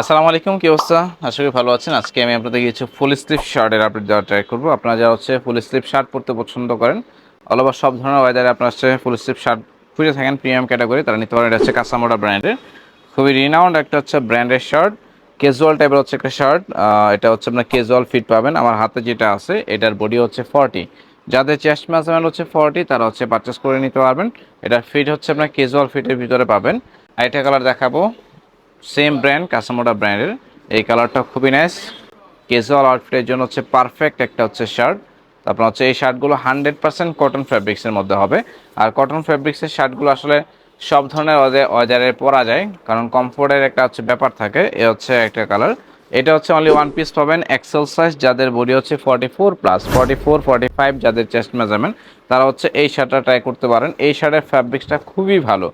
আসসালামু আলাইকুম, কি অবস্থা? আশা করি ভালো আছেন। আজকে আমি আপনাদের কিছু ফুল স্লিভ শার্টের আপডেট দেওয়ার ট্রাই করব। আপনারা যারা হচ্ছে ফুল স্লিভ শার্ট পরতে পছন্দ করেন অল সব ধরনের ওয়েদারে আপনার হচ্ছে ফুল স্লিভ শার্ট খুঁজে থাকেন প্রিমিয়াম ক্যাটাগরি তারা নিতে পারেন। এটা হচ্ছে কাসামোডা ব্র্যান্ডের খুবই রিনাউন্ড একটা হচ্ছে ব্র্যান্ডের শার্ট ক্যাজুয়াল টাইপের হচ্ছে একটা শার্ট এটা হচ্ছে আপনার ক্যাজুয়াল ফিট পাবেন। আমার হাতে যেটা আছে, এটার বডি হচ্ছে ফর্টি যাদের চেস্ট মেজারমেন্ট হচ্ছে ফর্টি তারা হচ্ছে পারচেস করে নিতে পারবেন। এটার ফিট হচ্ছে আপনার ক্যাজুয়াল ফিটের ভিতরে পাবেন। আর এটা কালার দেখাবো। সেম ব্র্যান্ড কাসামোডা ব্র্যান্ডের এই কালারটা খুবই নাইস ক্যাজুয়াল আউটফিটের জন্য হচ্ছে পারফেক্ট একটা হচ্ছে শার্ট তারপর হচ্ছে এই শার্টগুলো হান্ড্রেড পার্সেন্ট কটন ফ্যাব্রিক্সের মধ্যে হবে। আর কটন ফ্যাব্রিক্সের শার্টগুলো আসলে সব ধরনের ওয়াজারে পরা যায়। কারণ কমফোর্টের একটা হচ্ছে ব্যাপার থাকে, এ হচ্ছে একটা কালার এটা হচ্ছে অনলি ওয়ান পিস পাবেন এক্সেল সাইজ যাদের বডি হচ্ছে forty four plus forty four forty five যাদের চেস্ট মেজারমেন্ট তারা হচ্ছে এই শার্টটা ট্রাই করতে পারেন। এই শার্টের ফ্যাব্রিক্সটা খুবই ভালো।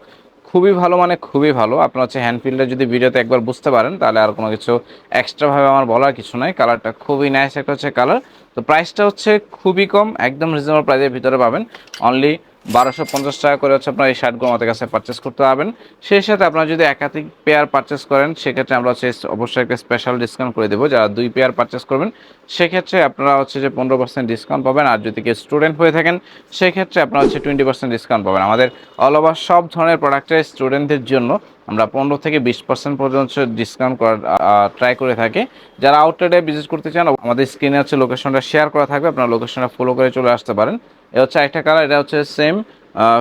খুবই ভালো মানে খুবই ভালো। আপনার হচ্ছে হ্যান্ড প্রিন্টটা যদি ভিডিওতে একবার বুঝতে পারেন, তাহলে আর কোনো কিছু এক্সট্রাভাবে আমার বলার কিছু নাই। কালারটা খুবই নাইস একটা হচ্ছে কালার তো প্রাইসটা হচ্ছে খুবই কম, একদম রিজনেবল প্রাইসের ভিতরে পাবেন। অনলি বারোশো পঞ্চাশ টাকা করে হচ্ছে আপনার এই শার্টগুলো আমাদের কাছে পারচেস করতে পারবেন। সেই সাথে আপনারা যদি একাধিক পেয়ার পারচেস করেন, সেক্ষেত্রে আমরা হচ্ছে অবশ্যই একটা স্পেশাল ডিসকাউন্ট করে দেবো। যারা দুই পেয়ার পারচেস করবেন, সেক্ষেত্রে আপনারা হচ্ছে যে পনেরো পার্সেন্ট ডিসকাউন্ট পাবেন। আর যদি কেউ স্টুডেন্ট হয়ে থাকেন, সেক্ষেত্রে আপনারা হচ্ছে টোয়েন্টি পার্সেন্ট ডিসকাউন্ট পাবেন। আমাদের অল ওভার সব ধরনের প্রোডাক্টের স্টুডেন্টদের জন্য। আমরা পনেরো থেকে বিশ পার্সেন্ট পর্যন্ত ডিসকাউন্ট করার ট্রাই করে থাকি। যারা আউটলেটে ভিজিট করতে চান, আমাদের স্ক্রিনে হচ্ছে লোকেশনটা শেয়ার করা থাকবে, আপনারা লোকেশনটা ফলো করে চলে আসতে পারেন। এ হচ্ছে একটা কালার এটা হচ্ছে সেম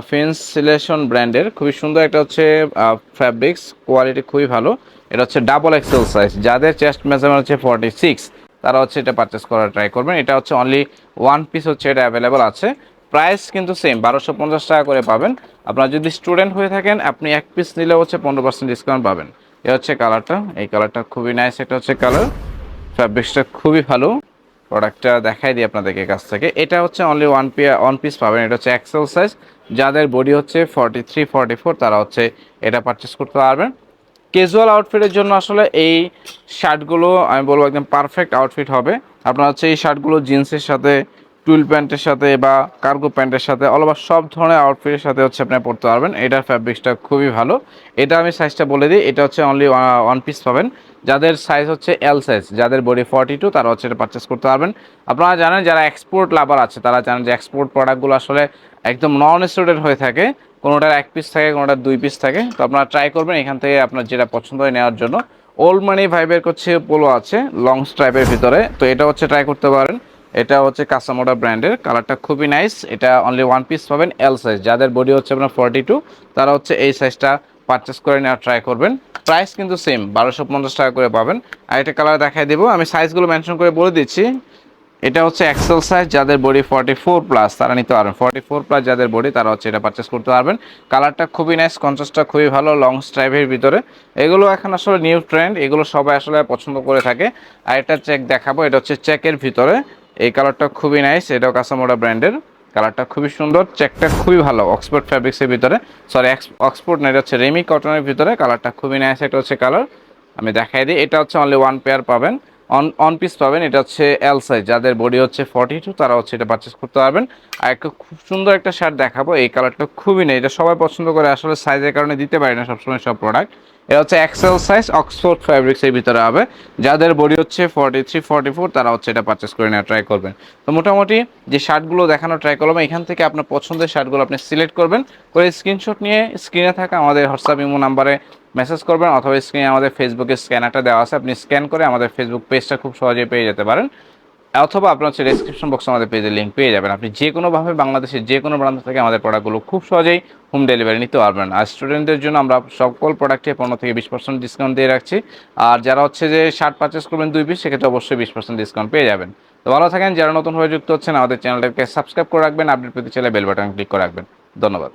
ফিনসিলেশন ব্র্যান্ডের খুবই সুন্দর একটা হচ্ছে ফ্যাব্রিক্স কোয়ালিটি খুবই ভালো। এটা হচ্ছে ডাবল এক্সেল সাইজ যাদের চেস্ট মেজারমেন্ট হচ্ছে ফর্টি সিক্স তারা হচ্ছে এটা পারচেস করার ট্রাই করবেন। এটা হচ্ছে অনলি ওয়ান পিস হচ্ছে, এটা অ্যাভেলেবল আছে। প্রাইস কিন্তু সেম বারোশো পঞ্চাশ টাকা করে পাবেন। আপনারা যদি স্টুডেন্ট হয়ে থাকেন, আপনি এক পিস নিলে হচ্ছে পনেরো পার্সেন্ট ডিসকাউন্ট পাবেন। এ হচ্ছে কালারটা এই কালারটা খুবই নাইস একটা হচ্ছে কালার ফ্যাব্রিক্সটা খুবই ভালো। প্রোডাক্টটা দেখাই দিই আপনাদেরকে কাছ থেকে। এটা হচ্ছে অনলি ওয়ান পিয়া ওয়ান পিস পাবেন। এটা হচ্ছে এক্সেল সাইজ যাদের বডি হচ্ছে ফর্টি থ্রি ফর্টি ফোর তারা হচ্ছে এটা পারচেস করতে পারবেন। ক্যাজুয়াল আউটফিটের জন্য আসলে এই শার্টগুলো আমি বলব একদম পারফেক্ট আউটফিট হবে। আপনার হচ্ছে এই শার্টগুলো জিন্সের সাথে টুইল প্যান্টের সাথে বা কার্গো প্যান্টের সাথে অল ওভার সব ধরনের আউটফিটের সাথে হচ্ছে আপনি পড়তে পারবেন। এটার ফ্যাব্রিক্সটা খুবই ভালো। এটা আমি সাইজটা বলে দিই। এটা হচ্ছে অনলি ওয়ান পিস পাবেন। যাদের সাইজ হচ্ছে এল সাইজ যাদের বডি ফর্টি টু তারা হচ্ছে এটা পারচেস করতে পারবেন। আপনারা জানেন যারা এক্সপোর্ট লাভার আছে, তারা জানেন যে এক্সপোর্ট প্রোডাক্টগুলো আসলে একদম নন স্টুডেন্ট হয়ে থাকে। কোনোটার এক পিস থাকে, কোনোটার দুই পিস থাকে। তো আপনারা ট্রাই করবেন এখান থেকে আপনার যেটা পছন্দ হয় নেওয়ার জন্য। ওল্ড মানি ভাইবের হচ্ছে পোলো আছে লং স্ট্রাইপের ভিতরে। তো এটা হচ্ছে ট্রাই করতে পারেন। এটা হচ্ছে কাসামোডা ব্র্যান্ডের কালারটা খুবই নাইস এটা অনলি ওয়ান পিস পাবেন এল সাইজ যাদের বডি হচ্ছে আপনার ফর্টি টু তারা হচ্ছে এই সাইজটা পারচেস করে নেওয়ার ট্রাই করবেন। প্রাইস কিন্তু সেম বারোশো পঞ্চাশ টাকা করে পাবেন। আর এটা কালার দেখাই দেবো। আমি সাইজগুলো মেনশন করে বলে দিচ্ছি। এটা হচ্ছে এক্সেল সাইজ যাদের বডি ফর্টি ফোর প্লাস তারা নিতে পারবেন। ফর্টি ফোর প্লাস যাদের বডি তারা হচ্ছে এটা পারচেস করতে পারবেন। কালারটা খুবই নাইস কনসাসটা খুবই ভালো লং স্ট্রাইভের ভিতরে। এগুলো এখন আসলে নিউ ট্রেন্ড এগুলো সবাই আসলে পছন্দ করে থাকে। আর এটা চেক দেখাবো, এটা হচ্ছে চেকের ভিতরে। এই কালারটা খুবই নাইস এটাও কাসামোডা ব্র্যান্ডের কালারটা খুবই সুন্দর চেকটা খুবই ভালো অক্সফোর্ড ফ্যাব্রিক্সের ভিতরে। সরি অক্সফোর্ড না, এটা হচ্ছে রেমি কটনের ভিতরে। কালারটা খুবই নাইস একটা হচ্ছে কালার আমি দেখাই দিই, এটা হচ্ছে অনলি ওয়ান পেয়ার পাবেন। অন অন পিস পাবেন, এটা হচ্ছে এল সাইজ যাদের বডি হচ্ছে ফর্টি টু তারা হচ্ছে এটা পারচেস করতে পারবেন। আর একটা খুব সুন্দর একটা শার্ট দেখাবো, এই কালারটা খুবই নেই এটা সবাই পছন্দ করে, আসলে সাইজের কারণে দিতে পারি না সবসময় সব প্রোডাক্ট এটা হচ্ছে এক্সেল সাইজ অক্সফোর্ড ফ্যাব্রিক্সের ভিতরে হবে। যাদের বডি হচ্ছে ফর্টি থ্রি ফর্টি ফোর তারা হচ্ছে এটা পারচেস করে নেওয়া ট্রাই করবেন। তো মোটামুটি যে শার্টগুলো দেখানো ট্রাই করলাম, এখান থেকে আপনার পছন্দের শার্টগুলো আপনি সিলেক্ট করবেন। করে স্ক্রিনশট নিয়ে স্ক্রিনে থাকা আমাদের হোয়াটসঅ্যাপ ইমো নাম্বারে মেসেজ করবেন, অথবা স্ক্রিনে আমাদের ফেসবুকে স্ক্যানারটা দেওয়া আছে। আপনি স্ক্যান করে আমাদের ফেসবুক পেজটা খুব সহজেই পেয়ে যেতে পারেন। অথবা আপনার হচ্ছে ডিসক্রিপশন বক্সে আমাদের পেজের লিঙ্ক পেয়ে যাবেন। আপনি যে কোনোভাবে বাংলাদেশের যে কোনো প্রান্ত থেকে আমাদের প্রোডাক্টগুলো খুব সহজেই হোম ডেলিভারি নিতে পারবেন। আর স্টুডেন্টদের জন্য আমরা সকল প্রোডাক্টে পনেরো থেকে বিশ পার্সেন্ট ডিসকাউন্ট দিয়ে রাখছি। আর যারা হচ্ছে যে শার্ট পারচেস করবেন দুই পিস সেক্ষেত্রে অবশ্যই বিশ পার্সেন্ট ডিসকাউন্ট পেয়ে যাবেন। তো ভালো থাকেন, যারা নতুন হয়ে যুক্ত হচ্ছেন, আমাদের চ্যানেলটাকে সাবস্ক্রাইব করে রাখবেন আপডেট পেতে চাইলে বেল বাটন ক্লিক করে রাখবেন। ধন্যবাদ।